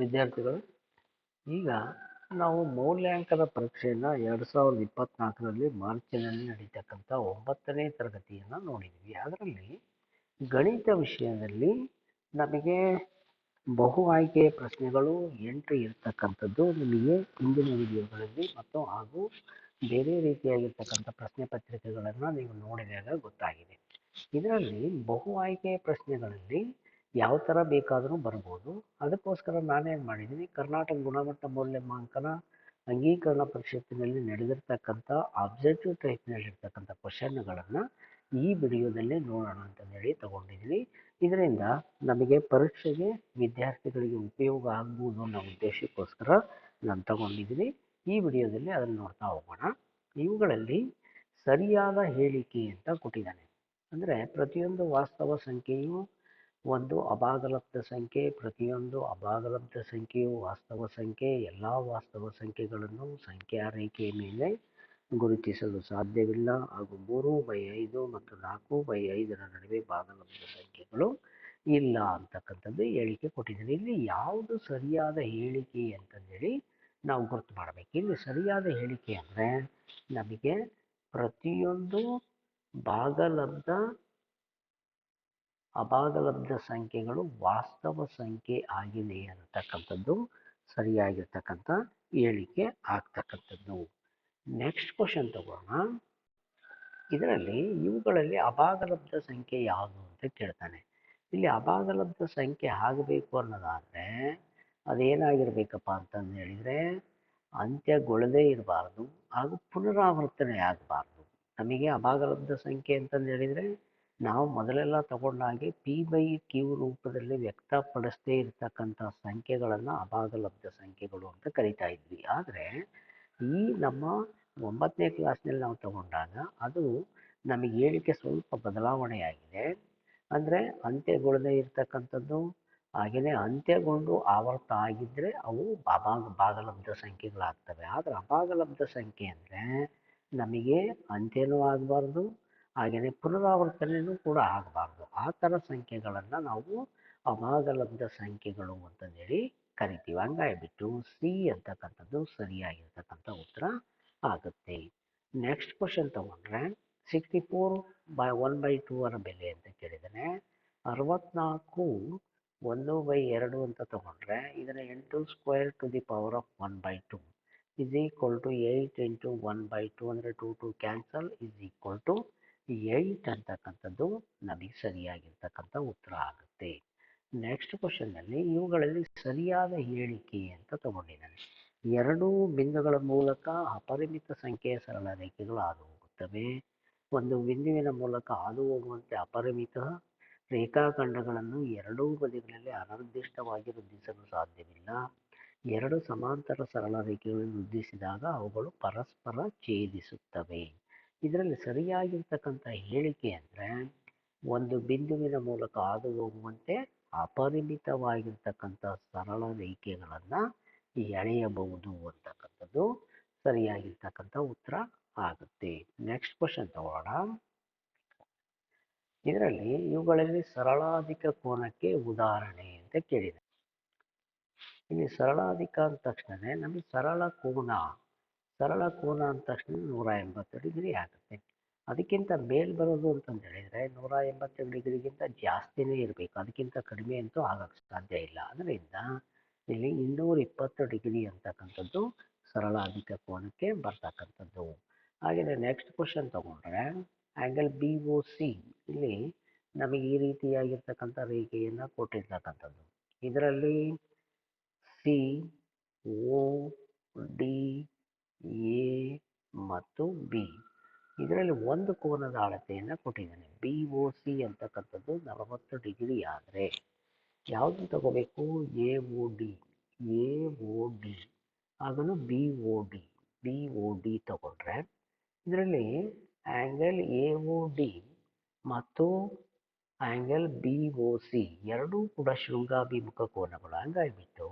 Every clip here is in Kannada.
ವಿದ್ಯಾರ್ಥಿಗಳು, ಈಗ ನಾವು ಮೌಲ್ಯಾಂಕನ ಪರೀಕ್ಷೆಯನ್ನು ಎರಡು ಸಾವಿರದ ಇಪ್ಪತ್ತ್ನಾಲ್ಕರಲ್ಲಿ ಮಾರ್ಚಿನಲ್ಲಿ ನಡೀತಕ್ಕಂಥ ಒಂಬತ್ತನೇ ತರಗತಿಯನ್ನು ನೋಡಿದ್ವಿ. ಅದರಲ್ಲಿ ಗಣಿತ ವಿಷಯದಲ್ಲಿ ನಮಗೆ ಬಹು ಆಯ್ಕೆಯ ಪ್ರಶ್ನೆಗಳು ಎಂಟು ಇರತಕ್ಕಂಥದ್ದು ನಿಮಗೆ ಹಿಂದಿನ ವಿಡಿಯೋಗಳಲ್ಲಿ ಮತ್ತು ಹಾಗೂ ಬೇರೆ ರೀತಿಯಾಗಿರ್ತಕ್ಕಂಥ ಪ್ರಶ್ನೆ ಪತ್ರಿಕೆಗಳನ್ನು ನೀವು ನೋಡಿದಾಗ ಗೊತ್ತಾಗಿದೆ. ಇದರಲ್ಲಿ ಬಹು ಆಯ್ಕೆಯ ಪ್ರಶ್ನೆಗಳಲ್ಲಿ ಯಾವ ಥರ ಬೇಕಾದರೂ ಬರ್ಬೋದು. ಅದಕ್ಕೋಸ್ಕರ ನಾನೇನು ಮಾಡಿದ್ದೀನಿ, ಕರ್ನಾಟಕ ಗುಣಮಟ್ಟ ಮೌಲ್ಯಮಾಂಕನ ಅಂಗೀಕರಣ ಪರಿಷತ್ತಿನಲ್ಲಿ ನಡೆದಿರ್ತಕ್ಕಂಥ ಆಬ್ಜೆಕ್ಟಿವ್ ಟೈಪ್ನಲ್ಲಿರ್ತಕ್ಕಂಥ ಕ್ವಶನ್ಗಳನ್ನು ಈ ವಿಡಿಯೋದಲ್ಲೇ ನೋಡೋಣ ಅಂತಂದೇಳಿ ತಗೊಂಡಿದ್ದೀನಿ. ಇದರಿಂದ ನಮಗೆ ಪರೀಕ್ಷೆಗೆ ವಿದ್ಯಾರ್ಥಿಗಳಿಗೆ ಉಪಯೋಗ ಆಗ್ಬೋದು ಅನ್ನೋ ಉದ್ದೇಶಕ್ಕೋಸ್ಕರ ನಾನು ತಗೊಂಡಿದ್ದೀನಿ. ಈ ವಿಡಿಯೋದಲ್ಲಿ ಅದನ್ನು ನೋಡ್ತಾ ಹೋಗೋಣ. ಇವುಗಳಲ್ಲಿ ಸರಿಯಾದ ಹೇಳಿಕೆ ಅಂತ ಕೊಟ್ಟಿದ್ದಾನೆ. ಅಂದರೆ ಪ್ರತಿಯೊಂದು ವಾಸ್ತವ ಸಂಖ್ಯೆಯು ಒಂದು ಅಭಾಗಲಬ್ಧ ಸಂಖ್ಯೆ, ಪ್ರತಿಯೊಂದು ಅಭಾಗಲಬ್ಧ ಸಂಖ್ಯೆಯು ವಾಸ್ತವ ಸಂಖ್ಯೆ, ಎಲ್ಲ ವಾಸ್ತವ ಸಂಖ್ಯೆಗಳನ್ನು ಸಂಖ್ಯಾ ರೇಖೆಯ ಮೇಲೆ ಗುರುತಿಸಲು ಸಾಧ್ಯವಿಲ್ಲ. ಹಾಗೂ ಮೂರು ಬೈ ಐದು ಮತ್ತು ನಾಲ್ಕು ಬೈ ಐದರ ನಡುವೆ ಭಾಗಲಬ್ಧ ಸಂಖ್ಯೆಗಳು ಇಲ್ಲ ಅಂತಕ್ಕಂಥದ್ದು ಹೇಳಿಕೆ ಕೊಟ್ಟಿದ್ದಾರೆ ಇಲ್ಲಿ ಯಾವುದು ಸರಿಯಾದ ಹೇಳಿಕೆ ಅಂತಂದೇಳಿ ನಾವು ಗುರುತು ಮಾಡಬೇಕು. ಇಲ್ಲಿ ಸರಿಯಾದ ಹೇಳಿಕೆ ಅಂದರೆ ನಮಗೆ ಪ್ರತಿಯೊಂದು ಭಾಗಲಬ್ಧ ಅಭಾಗಲಬ್ಧ ಸಂಖ್ಯೆಗಳು ವಾಸ್ತವ ಸಂಖ್ಯೆ ಆಗಿದೆ ಅಂತಕ್ಕಂಥದ್ದು ಸರಿಯಾಗಿರ್ತಕ್ಕಂಥ ಹೇಳಿಕೆ ಆಗ್ತಕ್ಕಂಥದ್ದು. ನೆಕ್ಸ್ಟ್ ಕ್ವಶನ್ ತಗೋಣ. ಇದರಲ್ಲಿ ಇವುಗಳಲ್ಲಿ ಅಭಾಗಲಬ್ಧ ಸಂಖ್ಯೆ ಯಾವುದು ಅಂತ ಕೇಳ್ತಾನೆ. ಇಲ್ಲಿ ಅಭಾಗಲಬ್ಧ ಸಂಖ್ಯೆ ಆಗಬೇಕು ಅನ್ನೋದಾದರೆ ಅದೇನಾಗಿರ್ಬೇಕಪ್ಪ ಅಂತಂದು ಹೇಳಿದರೆ ಅಂತ್ಯಗೊಳ್ಳದೇ ಇರಬಾರ್ದು ಹಾಗೂ ಪುನರಾವರ್ತನೆ ಆಗಬಾರ್ದು ನಮಗೆ ಅಭಾಗಲಬ್ಧ ಸಂಖ್ಯೆ ಅಂತಂದು ಹೇಳಿದರೆ ನಾವು ಮೊದಲೆಲ್ಲ ತಗೊಂಡಾಗೆ ಪಿ ಬೈ ಕ್ಯೂ ರೂಪದಲ್ಲಿ ವ್ಯಕ್ತಪಡಿಸದೇ ಇರತಕ್ಕಂಥ ಸಂಖ್ಯೆಗಳನ್ನು ಅಭಾಗಲಬ್ಧ ಸಂಖ್ಯೆಗಳು ಅಂತ ಕರಿತಾ ಇದ್ವಿ. ಆದರೆ ಈ ನಮ್ಮ ಒಂಬತ್ತನೇ ಕ್ಲಾಸ್ನಲ್ಲಿ ನಾವು ತಗೊಂಡಾಗ ಅದು ನಮಗೆ ಹೇಳಿಕೆ ಸ್ವಲ್ಪ ಬದಲಾವಣೆಯಾಗಿದೆ ಅಂದರೆ ಅಂತ್ಯಗೊಳ್ಳದೇ ಇರತಕ್ಕಂಥದ್ದು ಹಾಗೆಯೇ ಅಂತ್ಯಗೊಂಡು ಆವರ್ತ ಆಗಿದ್ದರೆ ಅವು ಅಭಾಗ ಭಾಗಲಬ್ಧ ಸಂಖ್ಯೆಗಳಾಗ್ತವೆ. ಆದರೆ ಅಭಾಗಲಬ್ಧ ಸಂಖ್ಯೆ ಅಂದರೆ ನಮಗೆ ಅಂತ್ಯನೂ ಆಗಬಾರ್ದು ಹಾಗೆಯೇ ಪುನರಾವರ್ತನೆಯೂ ಕೂಡ ಆಗಬಾರ್ದು. ಆ ಥರ ಸಂಖ್ಯೆಗಳನ್ನು ನಾವು ಅಭಾಗಲಬ್ಧ ಸಂಖ್ಯೆಗಳು ಅಂತಂದೇಳಿ ಕರಿತೀವಿ. ಹಂಗಾಗಿಬಿಟ್ಟು ಸಿ ಅಂತಕ್ಕಂಥದ್ದು ಸರಿಯಾಗಿರ್ತಕ್ಕಂಥ ಉತ್ತರ ಆಗುತ್ತೆ. ನೆಕ್ಸ್ಟ್ ಕ್ವಶನ್ ತಗೊಂಡ್ರೆ sixty four by one by two ಅವರ ಬೆಲೆ ಅಂತ ಕೇಳಿದರೆ ಅರವತ್ನಾಲ್ಕು ಒಂದು ಬೈ ಎರಡು ಅಂತ ತಗೊಂಡ್ರೆ ಇದರ ಎಂಟು square to the power of one by two is equal to eight into one by two ಅಂದರೆ two two cancel is equal to eight ಅಂತಕ್ಕಂಥದ್ದು ನಮಗೆ ಸರಿಯಾಗಿರ್ತಕ್ಕಂಥ ಉತ್ತರ ಆಗುತ್ತೆ. ನೆಕ್ಸ್ಟ್ ಕ್ವಶನ್ನಲ್ಲಿ ಇವುಗಳಲ್ಲಿ ಸರಿಯಾದ ಹೇಳಿಕೆ ಅಂತ ತಗೊಂಡಿದ್ದಾನೆ. ಎರಡೂ ಬಿಂದುಗಳ ಮೂಲಕ ಅಪರಿಮಿತ ಸಂಖ್ಯೆಯ ಸರಳ ರೇಖೆಗಳು ಹಾದು ಹೋಗುತ್ತವೆ ಒಂದು ಬಿಂದುವಿನ ಮೂಲಕ ಹಾದು ಹೋಗುವಂತೆ ಅಪರಿಮಿತ ರೇಖಾಖಂಡಗಳನ್ನು ಎರಡೂ ಬದಿಗಳಲ್ಲಿ ಅನಿರ್ದಿಷ್ಟವಾಗಿ ವೃದ್ಧಿಸಲು ಸಾಧ್ಯವಿಲ್ಲ. ಎರಡು ಸಮಾಂತರ ಸರಳ ರೇಖೆಗಳನ್ನು ವೃದ್ಧಿಸಿದಾಗ ಅವುಗಳು ಪರಸ್ಪರ ಛೇದಿಸುತ್ತವೆ. ಇದರಲ್ಲಿ ಸರಿಯಾಗಿರ್ತಕ್ಕಂಥ ಹೇಳಿಕೆ ಅಂದರೆ ಒಂದು ಬಿಂದುವಿನ ಮೂಲಕ ಹಾದು ಹೋಗುವಂತೆ ಅಪರಿಮಿತವಾಗಿರ್ತಕ್ಕಂಥ ಸರಳ ರೇಖೆಗಳನ್ನು ಎಳೆಯಬಹುದು ಅಂತಕ್ಕಂಥದ್ದು ಸರಿಯಾಗಿರ್ತಕ್ಕಂಥ ಉತ್ತರ ಆಗುತ್ತೆ. ನೆಕ್ಸ್ಟ್ ಕ್ವಶನ್ ತಗೋಣ ಇದರಲ್ಲಿ ಇವುಗಳಲ್ಲಿ ಸರಳಾಧಿಕ ಕೋನಕ್ಕೆ ಉದಾಹರಣೆ ಅಂತ ಕೇಳಿದೆ. ಇಲ್ಲಿ ಸರಳಾಧಿಕ ಅಂದ ತಕ್ಷಣ ನಮಗೆ ಸರಳ ಕೋನ ಸರಳ ಕೋನ ಅಂದ ತಕ್ಷಣ ನೂರ ಎಂಬತ್ತು ಡಿಗ್ರಿ ಆಗುತ್ತೆ. ಅದಕ್ಕಿಂತ ಮೇಲ್ ಬರೋದು ಅಂತಂದು ಹೇಳಿದರೆ ನೂರ ಎಂಬತ್ತು ಡಿಗ್ರಿಗಿಂತ ಜಾಸ್ತಿನೇ ಇರಬೇಕು. ಅದಕ್ಕಿಂತ ಕಡಿಮೆ ಅಂತೂ ಆಗೋಕ್ಕೆ ಸಾಧ್ಯ ಇಲ್ಲ. ಅದರಿಂದ ಇಲ್ಲಿ ಇನ್ನೂರ ಇಪ್ಪತ್ತು ಡಿಗ್ರಿ ಅಂತಕ್ಕಂಥದ್ದು ಸರಳ ಅಧಿಕ ಕೋನಕ್ಕೆ ಬರ್ತಕ್ಕಂಥದ್ದು. ಹಾಗೆಯೇ ನೆಕ್ಸ್ಟ್ ಕ್ವಶನ್ ತಗೊಂಡ್ರೆ ಆ್ಯಂಗಲ್ ಬಿ ಓ ಸಿ ಇಲ್ಲಿ ನಮಗೆ ಈ ರೀತಿಯಾಗಿರ್ತಕ್ಕಂಥ ರೇಖೆಯನ್ನು ಕೊಟ್ಟಿರ್ತಕ್ಕಂಥದ್ದು. ಇದರಲ್ಲಿ ಸಿ ಓ ಡಿ ಎ ಮತ್ತು ಬಿ. ಇದರಲ್ಲಿ ಒಂದು ಕೋನದ ಅಳತೆಯನ್ನು ಕೊಟ್ಟಿದ್ದಾನೆ. ಬಿ ಒ ಸಿ ಅಂತಕ್ಕಂಥದ್ದು ನಲವತ್ತು ಡಿಗ್ರಿ ಆದರೆ ಯಾವುದು ತಗೋಬೇಕು? A O D. A O D. ಅದನ್ನು B O D. B O D ತಗೊಂಡ್ರೆ ಇದರಲ್ಲಿ ಆ್ಯಂಗಲ್ ಎ ಒ ಡಿ ಮತ್ತು ಆ್ಯಂಗಲ್ ಬಿ ಒ ಸಿ ಎರಡೂ ಕೂಡ ಶೃಂಗಾಭಿಮುಖ ಕೋನಗಳು. ಹಂಗಾಗಿಬಿಟ್ಟು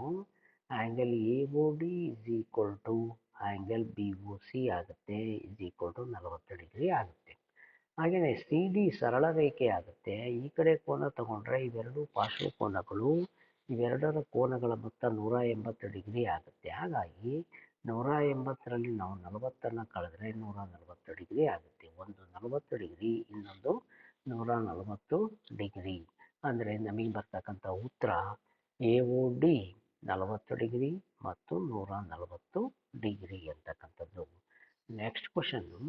angle A O D is equal to angle B O C ಆಗುತ್ತೆ ಇಸ್ ಈಕ್ವಲ್ ಟು ನಲವತ್ತು ಡಿಗ್ರಿ ಆಗುತ್ತೆ. ಹಾಗೆಯೇ ಸಿ ಡಿ ಸರಳ ರೇಖೆ ಆಗುತ್ತೆ. ಈ ಕಡೆ ಕೋನ ತಗೊಂಡ್ರೆ ಇವೆರಡು ಪಾರ್ಶ್ವ ಕೋನಗಳು, ಇವೆರಡರ ಕೋನಗಳ ಮೊತ್ತ ನೂರ ಎಂಬತ್ತು ಡಿಗ್ರಿ ಆಗುತ್ತೆ. ಹಾಗಾಗಿ ನೂರ ಎಂಬತ್ತರಲ್ಲಿ ನಾವು ನಲವತ್ತನ್ನು ಕಳೆದ್ರೆ ನೂರ ನಲವತ್ತು ಡಿಗ್ರಿ ಆಗುತ್ತೆ. ಒಂದು ನಲವತ್ತು ಡಿಗ್ರಿ ಇನ್ನೊಂದು ನೂರ ನಲವತ್ತು ಡಿಗ್ರಿ ಅಂದರೆ ನಮಗೆ ಬರ್ತಕ್ಕಂಥ ಉತ್ತರ ಎ ಓ ಡಿ ನಲವತ್ತು ಡಿಗ್ರಿ ಮತ್ತು ನೂರ ನಲವತ್ತು ಡಿಗ್ರಿ ಅಂತಕ್ಕಂಥದ್ದು next question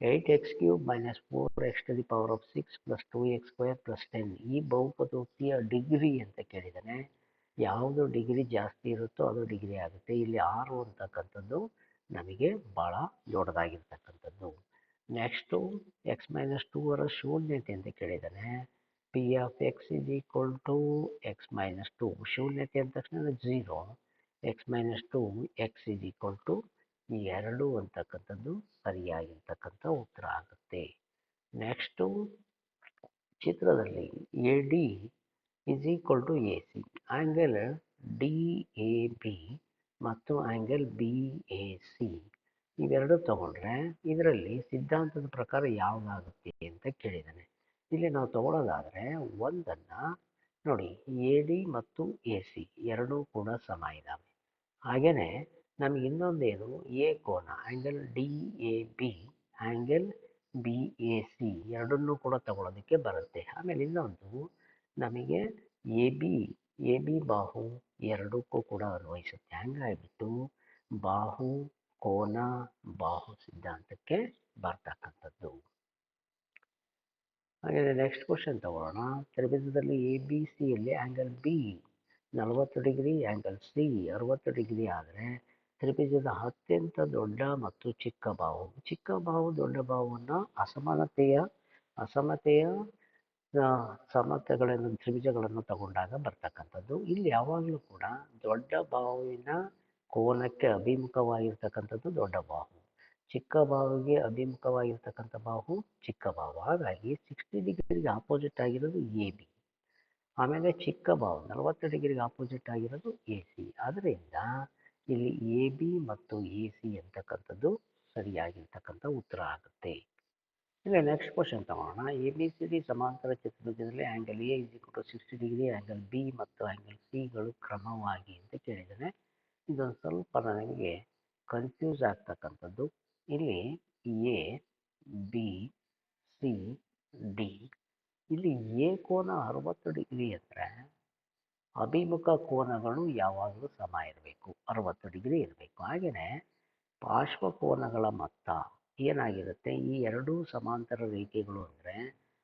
eight x cube minus four x to the power of six plus two x square plus ten ಈ ಬಹುಪದೋಕ್ತಿಯ ಡಿಗ್ರಿ ಅಂತ ಕೇಳಿದ್ದಾನೆ ಯಾವುದು ಡಿಗ್ರಿ ಜಾಸ್ತಿ ಇರುತ್ತೋ ಅದು ಡಿಗ್ರಿ ಆಗುತ್ತೆ. ಇಲ್ಲಿ ಆರು ಅಂತಕ್ಕಂಥದ್ದು ನಮಗೆ ಭಾಳ ದೊಡ್ಡದಾಗಿರ್ತಕ್ಕಂಥದ್ದು. ನೆಕ್ಸ್ಟು ಎಕ್ಸ್ ಮೈನಸ್ ಟೂ ಅವರ ಶೂನ್ಯತೆ ಅಂತ ಕೇಳಿದ್ದಾನೆ P of x is equal to x minus two ಶೂನ್ಯತೆ ಅಂದ ತಕ್ಷಣ zero x minus two x is equal to ಈ ಎರಡು ಅಂತಕ್ಕಂಥದ್ದು ಸರಿಯಾಗಿರ್ತಕ್ಕಂಥ ಉತ್ತರ ಆಗುತ್ತೆ. ನೆಕ್ಸ್ಟು ಚಿತ್ರದಲ್ಲಿ A D is equal to A C angle D A B ಮತ್ತು ಆ್ಯಂಗಲ್ ಬಿ ಎ ಸಿ ಇವೆರಡು ತಗೊಂಡ್ರೆ ಇದರಲ್ಲಿ ಸಿದ್ಧಾಂತದ ಪ್ರಕಾರ ಯಾವುದಾಗುತ್ತೆ ಅಂತ ಕೇಳಿದ್ದಾನೆ. ಇಲ್ಲಿ ನಾವು ತಗೊಳ್ಳೋದಾದರೆ ಒಂದನ್ನು ನೋಡಿ ಎ ಡಿ ಮತ್ತು ಎ ಸಿ ಎರಡೂ ಕೂಡ ಸಮ ಇದ್ದಾವೆ ಹಾಗೆಯೇ ನಮಗೆ ಇನ್ನೊಂದೇನು ಎ ಕೋನ angle D A B angle B A C ಎರಡನ್ನೂ ಕೂಡ ತಗೊಳ್ಳೋದಕ್ಕೆ ಬರುತ್ತೆ. ಆಮೇಲೆ ಇನ್ನೊಂದು, ನಮಗೆ ಎ ಬಿ ಎ ಬಿ ಬಾಹು ಎರಡಕ್ಕೂ ಕೂಡ ಅನ್ವಯಿಸುತ್ತೆ. ಹಂಗಾಗಿಬಿಟ್ಟು ಬಾಹು, ಕೋನ, ಬಾಹು ಸಿದ್ಧಾಂತಕ್ಕೆ ಬರ್ತಕ್ಕಂಥದ್ದು. ಹಾಗೆ ನೆಕ್ಸ್ಟ್ ಕ್ವಶನ್ ತಗೊಳ್ಳೋಣ ತ್ರಿಭುಜದಲ್ಲಿ ಎ ಬಿ ಸಿಯಲ್ಲಿ ಆ್ಯಂಗಲ್ ಬಿ ನಲವತ್ತು ಡಿಗ್ರಿ ಆ್ಯಂಗಲ್ ಸಿ ಅರವತ್ತು ಡಿಗ್ರಿ ಆದರೆ ತ್ರಿಭುಜದ ಅತ್ಯಂತ ದೊಡ್ಡ ಮತ್ತು ಚಿಕ್ಕ ಬಾಹು ಚಿಕ್ಕ ಬಾಹು ದೊಡ್ಡ ಬಾಹುವನ್ನು ಅಸಮಾನತೆಯ ಅಸಮತೆಯ ಸಮತೆಗಳನ್ನು, ತ್ರಿಭುಜಗಳನ್ನು ತಗೊಂಡಾಗ ಬರ್ತಕ್ಕಂಥದ್ದು. ಇಲ್ಲಿ ಯಾವಾಗಲೂ ಕೂಡ ದೊಡ್ಡ ಬಾಹುವಿನ ಕೋನಕ್ಕೆ ಅಭಿಮುಖವಾಗಿರ್ತಕ್ಕಂಥದ್ದು ದೊಡ್ಡ ಬಾಹು ಚಿಕ್ಕ ಬಾಹುವಿಗೆ ಅಭಿಮುಖವಾಗಿರ್ತಕ್ಕಂಥ ಬಾಹು ಚಿಕ್ಕ ಬಾಹು ಹಾಗಾಗಿ ಸಿಕ್ಸ್ಟಿ ಡಿಗ್ರಿಗೆ ಆಪೋಸಿಟ್ ಆಗಿರೋದು ಎ ಬಿ ಆಮೇಲೆ ಚಿಕ್ಕ ಬಾವು ನಲವತ್ತು ಡಿಗ್ರಿಗೆ ಆಪೋಸಿಟ್ ಆಗಿರೋದು ಎ ಸಿ ಆದ್ದರಿಂದ ಇಲ್ಲಿ ಎ ಬಿ ಮತ್ತು ಎ ಸಿ ಅಂತಕ್ಕಂಥದ್ದು ಸರಿಯಾಗಿರ್ತಕ್ಕಂಥ ಉತ್ತರ ಆಗುತ್ತೆ. ಇಲ್ಲ ನೆಕ್ಸ್ಟ್ ಕ್ವಶನ್ ತಗೋಣ. ಎ ಬಿ ಸಿ ಡಿ ಸಮಾಂತರ ಚತುರ್ಭುಜದಲ್ಲಿ angle A is to sixty degree angle B ಮತ್ತು ಆ್ಯಂಗಲ್ ಸಿಗಳು ಕ್ರಮವಾಗಿ ಅಂತ ಕೇಳಿದ್ದಾನೆ. ಇದೊಂದು ಸ್ವಲ್ಪ ನನಗೆ ಕನ್ಫ್ಯೂಸ್ ಆಗ್ತಕ್ಕಂಥದ್ದು. ಇಲ್ಲಿ ಎ ಬಿ ಸಿ ಡಿ ಇಲ್ಲಿ ಎ ಕೋನ ಅರವತ್ತು ಡಿಗ್ರಿ ಅಂದರೆ ಅಭಿಮುಖ ಕೋನಗಳು ಯಾವಾಗಲೂ ಸಮ ಇರಬೇಕು, ಅರವತ್ತು ಡಿಗ್ರಿ ಇರಬೇಕು. ಹಾಗೆಯೇ ಪಾರ್ಶ್ವಕೋನಗಳ ಮೊತ್ತ ಏನಾಗಿರುತ್ತೆ? ಈ ಎರಡೂ ಸಮಾಂತರ ರೇಖೆಗಳು ಅಂದರೆ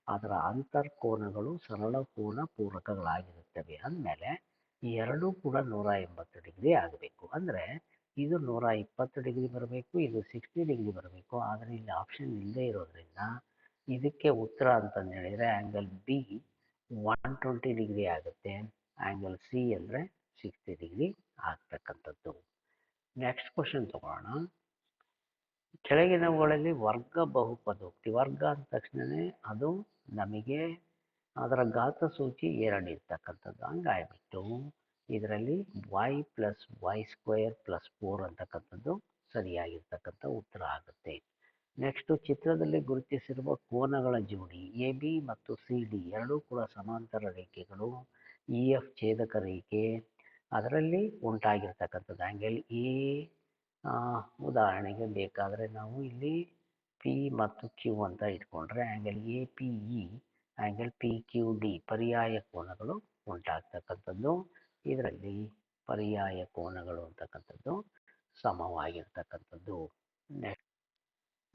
ಅದರ ಅಂತರ್ಕೋನಗಳು ಸರಳ ಕೋನ ಪೂರಕಗಳಾಗಿರುತ್ತವೆ. ಅಂದಮೇಲೆ ಈ ಎರಡೂ ಕೂಡ ನೂರ ಎಂಬತ್ತು ಡಿಗ್ರಿ ಆಗಬೇಕು. ಅಂದರೆ ಇದು ನೂರ ಇಪ್ಪತ್ತು ಡಿಗ್ರಿ ಬರಬೇಕು, ಇದು ಸಿಕ್ಸ್ಟಿ ಡಿಗ್ರಿ ಬರಬೇಕು. ಆದರೆ ಇಲ್ಲಿ ಆಪ್ಷನ್ ಇಲ್ಲದೇ ಇರೋದ್ರಿಂದ ಇದಕ್ಕೆ ಉತ್ತರ ಅಂತಂದು ಹೇಳಿದರೆ angle B one twenty degree ಆಗುತ್ತೆ. ಆ್ಯಂಗಲ್ ಸಿ ಅಂದರೆ ಸಿಕ್ಸ್ಟಿ ಡಿಗ್ರಿ ಆಗ್ತಕ್ಕಂಥದ್ದು. ನೆಕ್ಸ್ಟ್ ಕ್ವಶನ್ ತಗೊಳ್ಳೋಣ ಕೆಳಗಿನವುಗಳಲ್ಲಿ ವರ್ಗ ಬಹುಪದೋಕ್ತಿ ವರ್ಗ ಅಂದ ತಕ್ಷಣವೇ ಅದು ನಮಗೆ ಅದರ ಗಾತ್ರ ಸೂಚಿ ಎರಡು ಇರ್ತಕ್ಕಂಥದ್ದು ಹಂಗಾಗ್ಬಿಟ್ಟು ಇದರಲ್ಲಿ y plus y square plus four ಅಂತಕ್ಕಂಥದ್ದು ಸರಿಯಾಗಿರ್ತಕ್ಕಂಥ ಉತ್ತರ ಆಗುತ್ತೆ. ನೆಕ್ಸ್ಟು ಚಿತ್ರದಲ್ಲಿ ಗುರುತಿಸಿರುವ ಕೋನಗಳ ಜೋಡಿ, ಎ, ಬಿ ಮತ್ತು ಸಿ, ಡಿ ಎರಡೂ ಕೂಡ ಸಮಾಂತರ ರೇಖೆಗಳು, ಇ, ಎಫ್ ಛೇದಕ ರೇಖೆ ಅದರಲ್ಲಿ ಉಂಟಾಗಿರ್ತಕ್ಕಂಥದ್ದು. ಆ್ಯಂಗಲ್ ಎ ಉದಾಹರಣೆಗೆ ಬೇಕಾದರೆ ನಾವು ಇಲ್ಲಿ ಪಿ ಮತ್ತು ಕ್ಯೂ ಅಂತ ಇಟ್ಕೊಂಡ್ರೆ angle A, P, E angle P, Q, D ಪರ್ಯಾಯ ಕೋನಗಳು ಉಂಟಾಗ್ತಕ್ಕಂಥದ್ದು. ಇದರಲ್ಲಿ ಪರ್ಯಾಯ ಕೋನಗಳು ಅಂತಕ್ಕಂಥದ್ದು ಸಮವಾಗಿರ್ತಕ್ಕಂಥದ್ದು. ನೆಕ್ಸ್ಟ್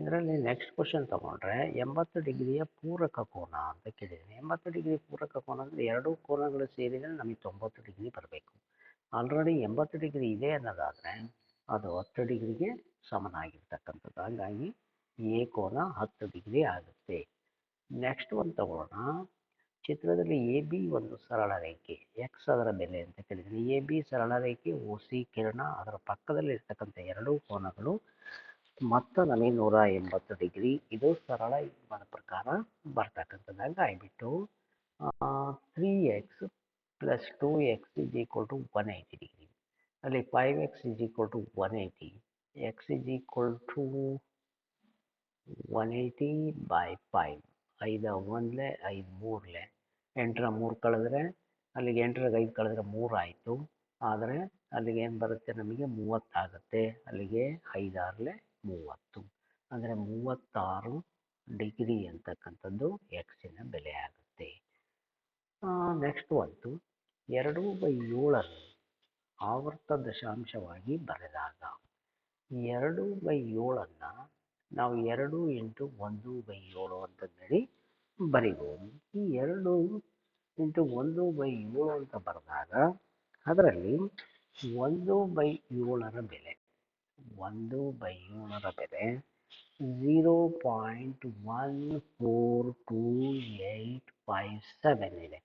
ಇದರಲ್ಲಿ ನೆಕ್ಸ್ಟ್ ಕ್ವಶನ್ ತಗೊಂಡ್ರೆ ಎಂಬತ್ತು ಡಿಗ್ರಿಯ ಪೂರಕ ಕೋನ ಅಂತ ಕೇಳಿದ್ದೀನಿ. ಎಂಬತ್ತು ಡಿಗ್ರಿ ಪೂರಕ ಕೋನ ಅಂದರೆ ಎರಡೂ ಕೋನಗಳು ಸೇರಿದರೆ ನಮಗೆ ತೊಂಬತ್ತು ಡಿಗ್ರಿ ಬರಬೇಕು. ಆಲ್ರೆಡಿ ಎಂಬತ್ತು ಡಿಗ್ರಿ ಇದೆ ಅನ್ನೋದಾದರೆ ಅದು ಹತ್ತು ಡಿಗ್ರಿಗೆ ಸಮನಾಗಿರ್ತಕ್ಕಂಥದ್ದು. ಹಾಗಾಗಿ ಎ ಕೋನ ಹತ್ತು ಡಿಗ್ರಿ ಆಗುತ್ತೆ. ನೆಕ್ಸ್ಟ್ ಒಂದು ತಗೊಳ್ಳೋಣ. ಚಿತ್ರದಲ್ಲಿ ಎ ಬಿ ಒಂದು ಸರಳ ರೇಖೆ ಎಕ್ಸ್ ಅದರ ಬೆಲೆ ಅಂತ ಕೇಳಿದ್ದೀನಿ. ಎ ಬಿ ಸರಳ ರೇಖೆ, ಓ ಸಿ ಕಿರಣ ಅದರ ಪಕ್ಕದಲ್ಲಿ ಇರ್ತಕ್ಕಂಥ ಎರಡೂ ಕೋನಗಳು ಮೊತ್ತ ನನಗೆ ನೂರ ಎಂಬತ್ತು ಡಿಗ್ರಿ. ಇದು ಸರಳ ಇದ್ರ ಪ್ರಕಾರ ಬರ್ತಕ್ಕಂಥದ್ದಾಗ ಆಯ್ಬಿಟ್ಟು three x plus two x is equal to one eighty degree. ಅಲ್ಲಿ five x is equal to one eighty x is equal to one eighty by five ಐದು ಒಂದ್ಲೆ, ಐದು ಮೂರಲೆ. ಎಂಟರ ಮೂರು ಕಳೆದ್ರೆ, ಅಲ್ಲಿಗೆ ಎಂಟರಾಗ ಐದು ಕಳೆದ್ರೆ ಮೂರು ಆಯಿತು. ಆದರೆ ಅಲ್ಲಿಗೆ ಏನು ಬರುತ್ತೆ ನಮಗೆ ಮೂವತ್ತಾಗುತ್ತೆ. ಅಲ್ಲಿಗೆ ಐದಾರಲೆ ಮೂವತ್ತು. ಅಂದರೆ ಮೂವತ್ತಾರು ಡಿಗ್ರಿ ಅಂತಕ್ಕಂಥದ್ದು ಎಕ್ಸಿನ ಬೆಲೆ ಆಗುತ್ತೆ. ನೆಕ್ಸ್ಟ್ ಒಂದು ಎರಡು ಬೈ ಏಳನ್ನು ಆವರ್ತ ದಶಾಂಶವಾಗಿ ಬರೆದಾಗ ಎರಡು ಬೈ ಏಳನ್ನು ನಾವು ಎರಡು ಇಂಟು ಒಂದು ಬೈ ಏಳು ಅಂತ ಹೇಳಿ ಬರಿಬೋದು. ಈ ಎರಡು ಇಂಟು ಒಂದು ಬೈ ಏಳು ಅಂತ ಬರೆದಾಗ ಅದರಲ್ಲಿ ಒಂದು ಬೈ ಏಳರ ಬೆಲೆ ಒಂದು ಬೈ ಬೆಲೆ zero point one four two eight five seven ಇದೆ.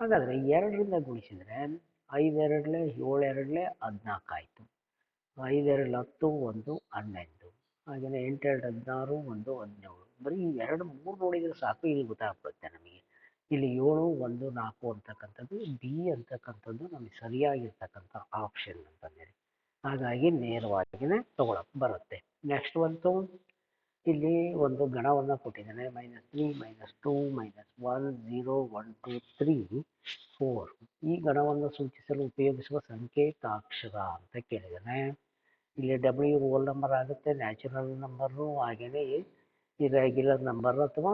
ಹಾಗಾದರೆ ಎರಡರಿಂದ ಗುಣಿಸಿದರೆ ಐದೆರಡಲೆ, ಏಳೆರಡಲೆ, ಹದಿನಾಲ್ಕು ಆಯಿತು. ಐದೆರಡು, ಹತ್ತು, ಒಂದು ಹನ್ನೆರಡು ಹಾಗೆಯೇ ಎಂಟೆರಡು, ಹದಿನಾರು, ಒಂದು, ಹದಿನೇಳು. ಬರೀ ಎರಡು ಮೂರು ನೋಡಿದರೆ ಸಾಕು, ಇಲ್ಲಿ ಗೊತ್ತಾಗ್ಬಿಡುತ್ತೆ ನಮಗೆ. ಇಲ್ಲಿ ಏಳು, ಒಂದು, ನಾಲ್ಕು ಅಂತಕ್ಕಂಥದ್ದು, ಬಿ ಅಂತಕ್ಕಂಥದ್ದು ನಮಗೆ ಸರಿಯಾಗಿರ್ತಕ್ಕಂಥ ಆಪ್ಷನ್ ಅಂತಂದೇಳಿ ಹಾಗಾಗಿ ನೇರವಾಗಿಯೇ ತಗೊಳಕ್ಕೆ ಬರುತ್ತೆ. ನೆಕ್ಸ್ಟ್ ಒಂದು ಇಲ್ಲಿ ಒಂದು ಗಣವನ್ನು ಕೊಟ್ಟಿದ್ದಾನೆ. Minus three minus two minus one zero one two three four ಈ ಗಣವನ್ನು ಸೂಚಿಸಲು ಉಪಯೋಗಿಸುವ ಸಂಕೇತಾಕ್ಷರ ಅಂತ ಕೇಳಿದ್ದಾನೆ. ಇಲ್ಲಿ ಡಬ್ಲ್ಯೂ ರೋಲ್ ನಂಬರ್ ಆಗುತ್ತೆ ನ್ಯಾಚುರಲ್ ನಂಬರು ಹಾಗೆಯೇ ಇರೆಗ್ಯುಲರ್ ನಂಬರ್ ಅಥವಾ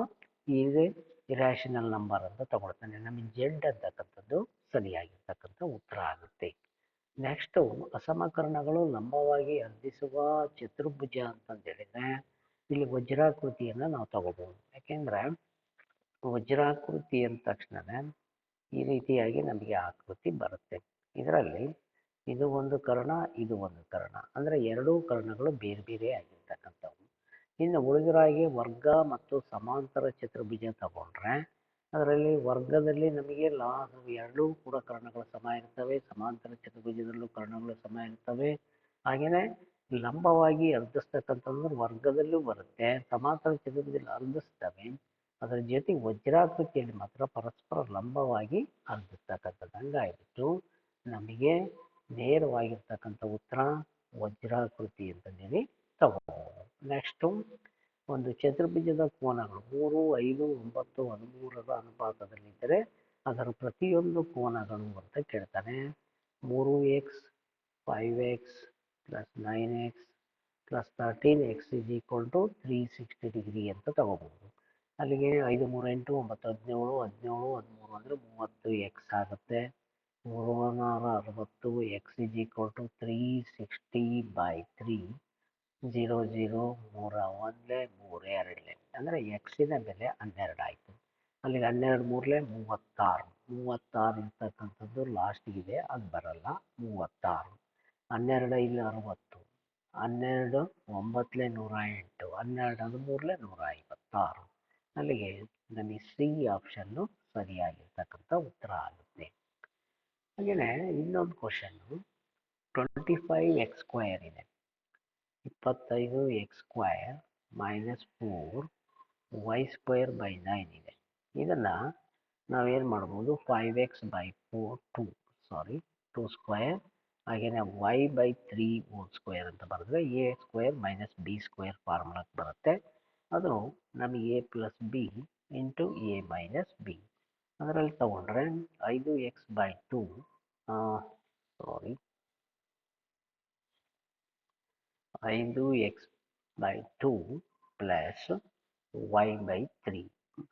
ಇದೆ ಇರ್ಯಾಷನಲ್ ನಂಬರ್ ಅಂತ ತಗೊಳ್ತಾನೆ. ನಮಗೆ ಜೆಡ್ ಅಂತಕ್ಕಂಥದ್ದು ಸರಿಯಾಗಿರ್ತಕ್ಕಂಥ ಉತ್ತರ ಆಗುತ್ತೆ. ನೆಕ್ಸ್ಟು ಅಸಮಕರಣಗಳು ಲಂಬವಾಗಿ ಅರ್ಧಿಸುವ ಚತುರ್ಭುಜ ಅಂತಂದೇಳಿದರೆ, ಇಲ್ಲಿ ವಜ್ರಾಕೃತಿಯನ್ನು ನಾವು ತಗೋಬೋದು. ಯಾಕೆಂದರೆ ವಜ್ರಾಕೃತಿ ಅಂದ ತಕ್ಷಣವೇ ಈ ರೀತಿಯಾಗಿ ನಮಗೆ ಆಕೃತಿ ಬರುತ್ತೆ. ಇದರಲ್ಲಿ ಇದು ಒಂದು ಕರ್ಣ, ಇದು ಒಂದು ಕರ್ಣ. ಅಂದರೆ ಎರಡೂ ಕರ್ಣಗಳು ಬೇರೆ ಬೇರೆ ಆಗಿರ್ತಕ್ಕಂಥವು. ಇನ್ನು ಉಳಿದಿರಾಗಿ ವರ್ಗ ಮತ್ತು ಸಮಾಂತರ ಚತುರ್ಭುಜ ತಗೊಂಡ್ರೆ ಅದರಲ್ಲಿ ವರ್ಗದಲ್ಲಿ ನಮಗೆ ಲಾ ಎರಡೂ ಕೂಡ ಕರ್ಣಗಳು ಸಮ ಇರ್ತವೆ. ಸಮಾಂತರ ಚತುರ್ಭುಜದಲ್ಲೂ ಕರ್ಣಗಳು ಸಮ ಇರ್ತವೆ. ಹಾಗೆಯೇ ಲಂಬವಾಗಿ ಅರ್ಧಿಸ್ತಕ್ಕಂಥದ್ದು ವರ್ಗದಲ್ಲೂ ಬರುತ್ತೆ. ಸಮಾಂತರ ಚತುರ್ಭುಜದಲ್ಲಿ ಅರ್ಧಿಸ್ತವೆ. ಅದರ ಜೊತೆ ವಜ್ರಾಕೃತಿಯಲ್ಲಿ ಮಾತ್ರ ಪರಸ್ಪರ ಲಂಬವಾಗಿ ಅರ್ಧಿಸ್ತಕ್ಕಂಥದ್ದು ಹಂಗಾಗಿಬಿಟ್ಟು ನಮಗೆ ನೇರವಾಗಿರ್ತಕ್ಕಂಥ ಉತ್ತರ ವಜ್ರಾಕೃತಿ ಅಂತಂದೇಳಿ ತಗೋ ನೆಕ್ಸ್ಟು ಒಂದು ಚತುರ್ಭುಜದ ಕೋನಗಳು ಮೂರು, ಐದು, ಒಂಬತ್ತು, ಹದಿಮೂರರ ಅನುಪಾತದಲ್ಲಿದ್ದರೆ ಅದರ ಪ್ರತಿಯೊಂದು ಕೋನಗಳು ಅಂತ ಕೇಳ್ತಾನೆ. ಮೂರು x five x plus nine x plus thirteen x is equal to three sixty degree ಅಂತ ತಗೋಬೋದು. ಅಲ್ಲಿಗೆ ಐದು, ಮೂರು, ಎಂಟು, ಒಂಬತ್ತು, ಹದಿನೇಳು ಹದಿನೇಳು, ಹದಿಮೂರು ಅಂದರೆ ಮೂವತ್ತು ಎಕ್ಸ್ ಆಗುತ್ತೆ. ಮೂರು ನಾರು ಅರವತ್ತು x is equal to three sixty by three zero zero ಮೂರ ಒಂದ್ಲೆ ಮೂರು ಎರಡ್ಲೆ. ಅಂದರೆ ಎಕ್ಸಿನ ಬೆಲೆ ಹನ್ನೆರಡು ಆಯಿತು. ಅಲ್ಲಿಗೆ ಹನ್ನೆರಡು ಮೂರಲೆ ಮೂವತ್ತಾರು. ಮೂವತ್ತಾರು ಇರ್ತಕ್ಕಂಥದ್ದು ಲಾಸ್ಟಿಗಿದೆ ಅದು ಬರಲ್ಲ. ಮೂವತ್ತಾರು. ಹನ್ನೆರಡು ಇಲ್ಲಿ ಅರವತ್ತು. ಹನ್ನೆರಡು ಒಂಬತ್ತಲೆ ನೂರ ಎಂಟು. ಹನ್ನೆರಡು ಹದಿಮೂರಲೆ ನೂರ ಐವತ್ತಾರು. ಅಲ್ಲಿಗೆ ನನಗೆ ಸಿ ಆಪ್ಷನ್ನು ಸರಿಯಾಗಿರ್ತಕ್ಕಂಥ ಉತ್ತರ ಆಗುತ್ತೆ. ಹಾಗೆಯೇ ಇನ್ನೊಂದು question twenty five x square ಇದೆ. ಇಪ್ಪತ್ತೈದು x square minus four y square by nine ಇದೆ. ಇದನ್ನು ನಾವೇನು ಮಾಡ್ಬೋದು? Five x by four two sorry two square ಹಾಗೆಯೇ y by three whole square ಅಂತ ಬರೆದ್ರೆ A square minus B square ಫಾರ್ಮುಲಾಕ್ಕೆ ಬರುತ್ತೆ. ಅದು ನಮಗೆ A plus B into A minus B ಅದರಲ್ಲಿ ತಗೊಂಡ್ರೆ ಐದು ಎಕ್ಸ್ ಬೈ ಟು ಸಾರಿ ಐದು x by two plus y by three.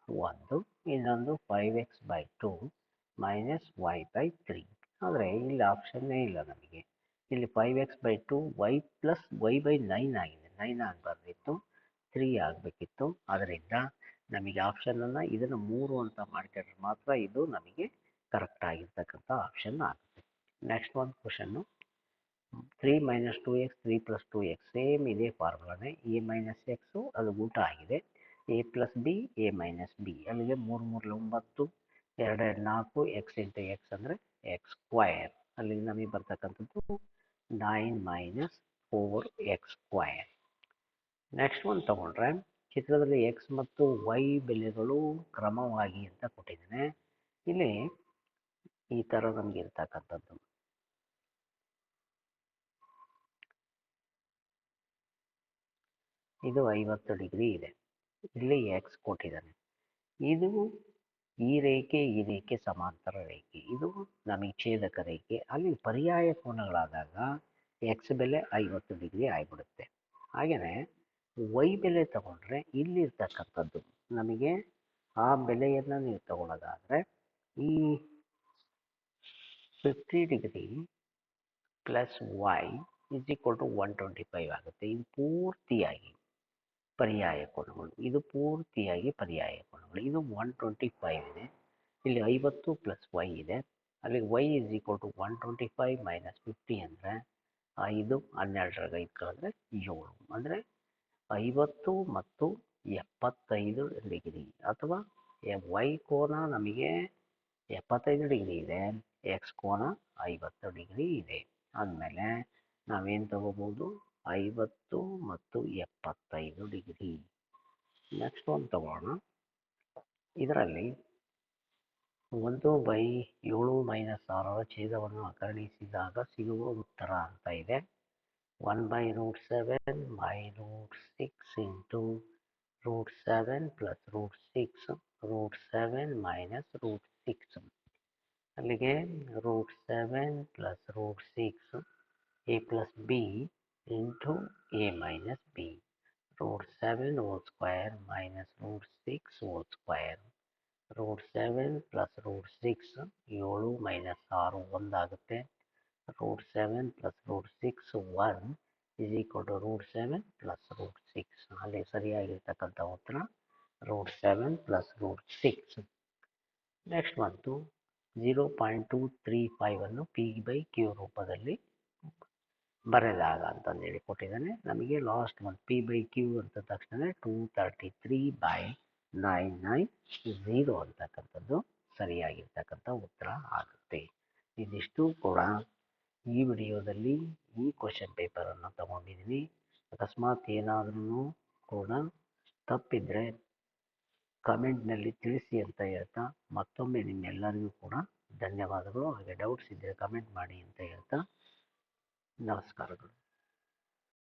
ಒಂದು, ಇನ್ನೊಂದು five x by two minus y by three. ಆದರೆ ಇಲ್ಲಿ ಆಪ್ಷನ್ನೇ ಇಲ್ಲ ನಮಗೆ. ಇಲ್ಲಿ five x by two, y plus y by nine ಆಗಿದೆ. ನೈನ್ ಆಗಬಾರ್ದಿತ್ತು, ತ್ರೀ ಆಗಬೇಕಿತ್ತು. ಅದರಿಂದ ನಮಗೆ ಆಪ್ಷನನ್ನು ಇದನ್ನು ಮೂರು ಅಂತ ಮಾಡ್ಕೊಂಡ್ರೆ ಮಾತ್ರ ಇದು ನಮಗೆ ಕರೆಕ್ಟ್ ಆಗಿರ್ತಕ್ಕಂಥ ಆಪ್ಷನ್ ಆಗುತ್ತೆ. ನೆಕ್ಸ್ಟ್ ಒಂದು question. Three minus two x three plus two x same ಇದೇ ಫಾರ್ಮುಲಾನೇ ಎ ಮೈನಸ್ ಎಕ್ಸು ಅದು ಊಟ ಆಗಿದೆ. A plus B A minus B ಅಲ್ಲಿಗೆ ಮೂರು ಮೂರು ಒಂಬತ್ತು ಎರಡೆರಡು ನಾಲ್ಕು ಎಕ್ಸ್ ಇಂಟು ಎಕ್ಸ್ ಅಂದರೆ ಎಕ್ಸ್ ಸ್ಕ್ವಯರ್ ಅಲ್ಲಿ ನಮಗೆ ಬರ್ತಕ್ಕಂಥದ್ದು nine minus four x square next ಒಂದು ತಗೊಂಡ್ರೆ, ಚಿತ್ರದಲ್ಲಿ ಎಕ್ಸ್ ಮತ್ತು ವೈ ಬೆಲೆಗಳು ಕ್ರಮವಾಗಿ ಅಂತ ಕೊಟ್ಟಿದ್ದೇನೆ. ಇಲ್ಲಿ ಈ ಥರ ನಮಗೆ ಇರ್ತಕ್ಕಂಥದ್ದು. ಇದು ಐವತ್ತು ಡಿಗ್ರಿ ಇದೆ. ಇಲ್ಲಿ ಎಕ್ಸ್ ಕೊಟ್ಟಿದ್ದಾನೆ. ಇದು ಈ ರೇಖೆ ಈ ರೇಖೆ ಸಮಾಂತರ ರೇಖೆ. ಇದು ನಮಗೆ ಛೇದಕ ರೇಖೆ. ಅಲ್ಲಿ ಪರ್ಯಾಯ ಕೋನಗಳಾದಾಗ ಎಕ್ಸ್ ಬೆಲೆ ಐವತ್ತು ಡಿಗ್ರಿ ಆಗಿಬಿಡುತ್ತೆ. ಹಾಗೆಯೇ ವೈ ಬೆಲೆ ತಗೊಂಡ್ರೆ ಇಲ್ಲಿರ್ತಕ್ಕಂಥದ್ದು ನಮಗೆ ಆ ಬೆಲೆಯನ್ನು ನೀವು ತಗೊಳ್ಳೋದಾದರೆ ಈ fifty degree plus y is equal to one twenty five ಆಗುತ್ತೆ. ಇದು ಪೂರ್ತಿಯಾಗಿ ಪರ್ಯಾಯ ಕೋನಗಳು ಇದು ಪೂರ್ತಿಯಾಗಿ ಪರ್ಯಾಯ ಕೋನಗಳು ಇದು ಒನ್ ಟ್ವೆಂಟಿ ಫೈವ್ ಇದೆ. ಇಲ್ಲಿ ಐವತ್ತು ಪ್ಲಸ್ ವೈ ಇದೆ. ಅಲ್ಲಿ y is equal to one twenty five minus fifty ಅಂದರೆ ಐದು ಹನ್ನೆರಡರಾಗ ಐದು ಏಳು. ಅಂದರೆ ಐವತ್ತು ಮತ್ತು ಎಪ್ಪತ್ತೈದು ಡಿಗ್ರಿ. ಅಥವಾ ವೈ ಕೋನ ನಮಗೆ ಎಪ್ಪತ್ತೈದು ಡಿಗ್ರಿ ಇದೆ. ಎಕ್ಸ್ ಕೋನ ಐವತ್ತು ಡಿಗ್ರಿ ಇದೆ. ಆದಮೇಲೆ ನಾವೇನು ತಗೋಬೋದು ಐವತ್ತು ಮತ್ತು ಎಪ್ಪತ್ತೈದು ಡಿಗ್ರಿ. ನೆಕ್ಸ್ಟ್ ಒಂದು ತಗೋಣ. ಇದರಲ್ಲಿ ಒಂದು ಬೈ ಏಳು ಮೈನಸ್ ಆರರ ಛೇದವನ್ನು ಅಕರ್ಣಿಸಿದಾಗ ಸಿಗುವ ಉತ್ತರ ಅಂತ ಇದೆ. One by root seven by root six into root seven plus root six root seven minus root six ಅಲ್ಲಿಗೆ root seven plus root six A plus B 7 whole square minus root 6 whole square. Root seven plus root six ಏಳು ಮೈನಸ್ ಆರು ಒಂದಾಗುತ್ತೆ. Root seven plus root six one is equal seven plus root six ಅಲ್ಲಿ ಸರಿಯಾಗಿರ್ತಕ್ಕಂಥ ಉತ್ತರ root seven plus root six next ಬಂತು. ಜೀರೋ ಪಾಯಿಂಟ್ ಟು ತ್ರೀ ಫೈವನ್ನು ಪಿ ಬೈ ಕ್ಯೂ ರೂಪದಲ್ಲಿ ಬರೆದಾಗ ಅಂತಂದೇಳಿ ಕೊಟ್ಟಿದ್ದಾನೆ. ನಮಗೆ last month P by Q ಅಂತ ತಕ್ಷಣ two thirty three by nine nine zero ಅಂತಕ್ಕಂಥದ್ದು ಸರಿಯಾಗಿರ್ತಕ್ಕಂಥ ಉತ್ತರ ಆಗುತ್ತೆ. ಇದಿಷ್ಟು ಕೂಡ ಈ ವಿಡಿಯೋದಲ್ಲಿ ಈ ಕ್ವಶನ್ ಪೇಪರನ್ನು ತಗೊಂಡಿದ್ದೀನಿ. ಅಕಸ್ಮಾತ್ ಏನಾದ್ರೂ ಕೂಡ ತಪ್ಪಿದ್ರೆ ಕಮೆಂಟ್ನಲ್ಲಿ ತಿಳಿಸಿ ಅಂತ ಹೇಳ್ತಾ ಮತ್ತೊಮ್ಮೆ ನಿಮ್ಮೆಲ್ಲರಿಗೂ ಕೂಡ ಧನ್ಯವಾದಗಳು. ಹಾಗೆ ಡೌಟ್ಸ್ ಇದ್ದರೆ ಕಮೆಂಟ್ ಮಾಡಿ ಅಂತ ಹೇಳ್ತಾ नमस्कारगण